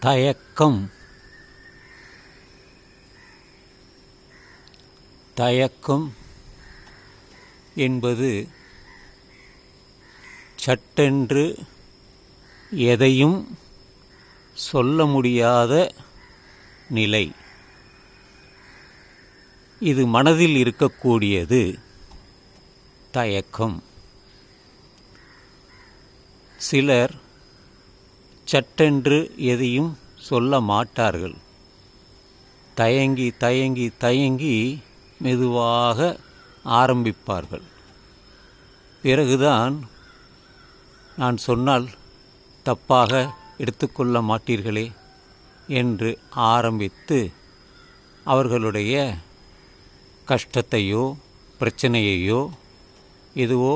தயக்கம். தயக்கம் என்பது சட்டென்று எதையும் சொல்ல முடியாத நிலை. இது மனதில் இருக்கக்கூடியது தயக்கம். சிலர் சட்டென்று எதையும் சொல்ல மாட்டார்கள். தயங்கி தயங்கி தயங்கி மெதுவாக ஆரம்பிப்பார்கள். பிறகுதான் நான் சொன்னால் தப்பாக எடுத்துக்கொள்ள மாட்டீர்களே என்று ஆரம்பித்து அவர்களுடைய கஷ்டத்தையோ பிரச்சனையையோ எதுவோ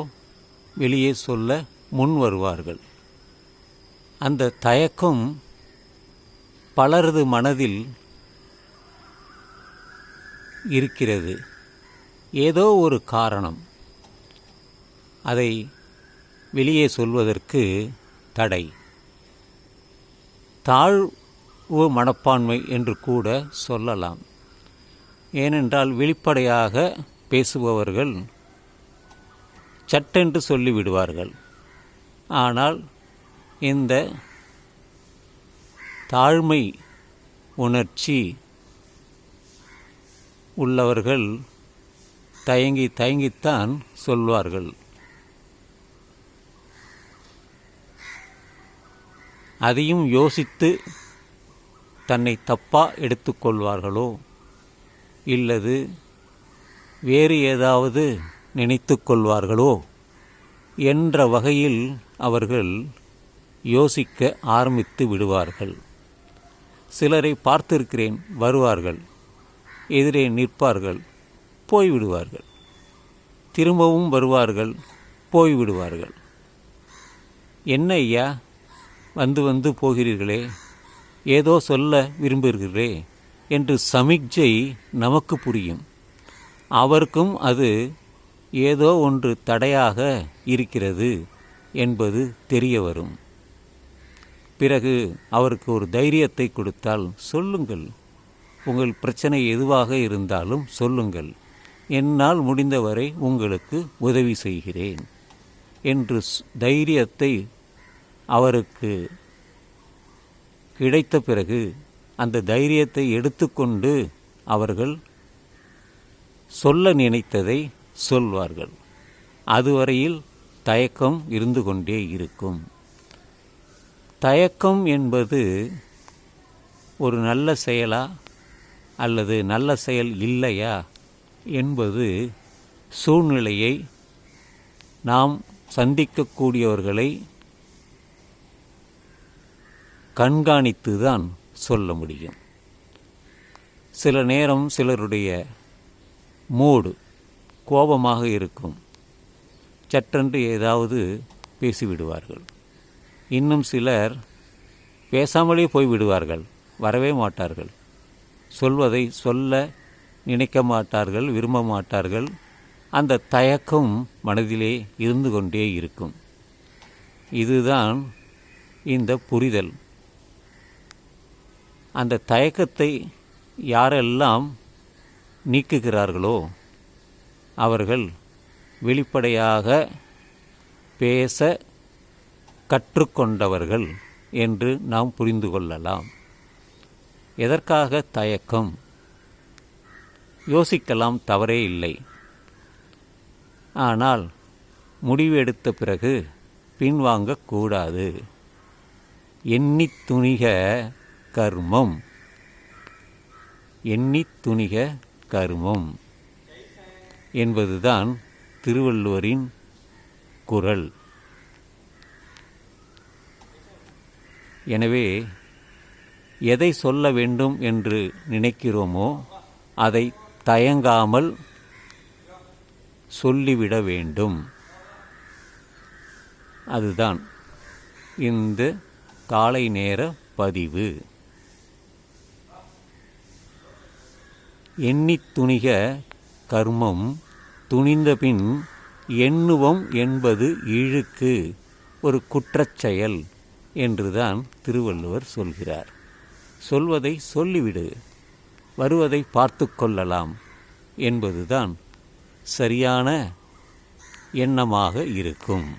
வெளியே சொல்ல முன் வருவார்கள். அந்த தயக்கம் பலரது மனதில் இருக்கிறது. ஏதோ ஒரு காரணம். அதை வெளியே சொல்வதற்கு தடை. தாழ்வு மனப்பான்மை என்று கூட சொல்லலாம். ஏனென்றால் வெளிப்படையாக பேசுபவர்கள் சட்டென்று சொல்லிவிடுவார்கள். ஆனால் இந்த தாழ்மை உணர்ச்சி உள்ளவர்கள் தயங்கி தயங்கித்தான் சொல்வார்கள். அதையும் யோசித்து தன்னை தப்பாக எடுத்துக்கொள்வார்களோ இல்லது வேறு ஏதாவது நினைத்து கொள்வார்களோ? என்ற வகையில் அவர்கள் யோசிக்க ஆரம்பித்து விடுவார்கள். சிலரை பார்த்திருக்கிறேன் வருவார்கள் எதிரே நிற்பார்கள் போய்விடுவார்கள். திரும்பவும் வருவார்கள் போய்விடுவார்கள். என்ன ஐயா வந்து வந்து போகிறீர்களே ஏதோ சொல்ல விரும்புகிறீர்களே என்று சமிக்ஜை நமக்கு புரியும். அவருக்கும் அது ஏதோ ஒன்று தடையாக இருக்கிறது என்பது தெரிய வரும். பிறகு அவருக்கு ஒரு தைரியத்தை கொடுத்தால் சொல்லுங்கள். உங்கள் பிரச்சனை எதுவாக இருந்தாலும் சொல்லுங்கள். என்னால் முடிந்தவரை உங்களுக்கு உதவி செய்கிறேன். என்று தைரியத்தை அவருக்கு கிடைத்த பிறகு அந்த தைரியத்தை எடுத்துக்கொண்டு அவர்கள் சொல்ல நினைத்ததை சொல்வார்கள். அதுவரையில் தயக்கம் இருந்து கொண்டே இருக்கும். தயக்கம் என்பது ஒரு நல்ல செயலா அல்லது நல்ல செயல் இல்லையா என்பது சூழ்நிலையை நாம் சந்திக்கக்கூடியவர்களை கண்காணித்து தான் சொல்ல முடியும். சில நேரம் சிலருடைய மூடு கோபமாக இருக்கும். சற்றென்று ஏதாவது பேசிவிடுவார்கள். இன்னும் சிலர் பேசாமலே போய்விடுவார்கள் வரவே மாட்டார்கள். சொல்வதை சொல்ல நினைக்க மாட்டார்கள் விரும்ப மாட்டார்கள். அந்த தயக்கம் மனதிலே இருந்து கொண்டே இருக்கும். இதுதான் இந்த புரிதல். அந்த தயக்கத்தை யாரெல்லாம் நீக்குகிறார்களோ அவர்கள் வெளிப்படையாக பேச கற்றுக்கொண்டவர்கள் என்று நாம் புரிந்து கொள்ளலாம். எதற்காக தயக்கம்? யோசிக்கலாம் தவறே இல்லை. ஆனால் முடிவு எடுத்த பிறகு பின்வாங்கக்கூடாது எண்ணி துணிக கர்மம். எண்ணி துணிக கர்மம் என்பதுதான் திருவள்ளுவரின் குரல். எனவே எதை சொல்ல வேண்டும் என்று நினைக்கிறோமோ அதை தயங்காமல் சொல்லிவிட வேண்டும். அதுதான் இந்த காலை நேர பதிவு. எண்ணித் துணிக கர்மம் துணிந்தபின் எண்ணுவம் என்பது இழுக்கு ஒரு குற்றச்செயல். என்றுதான் திருவள்ளுவர் சொல்கிறார். சொல்வதை சொல்லிவிடு வருவதை பார்த்து கொள்ளலாம் என்பதுதான் சரியான எண்ணமாக இருக்கும்.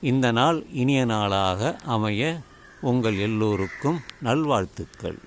இந்த நாள் இனிய நாளாக அமைய உங்கள் எல்லோருக்கும் நல்வாழ்த்துக்கள்.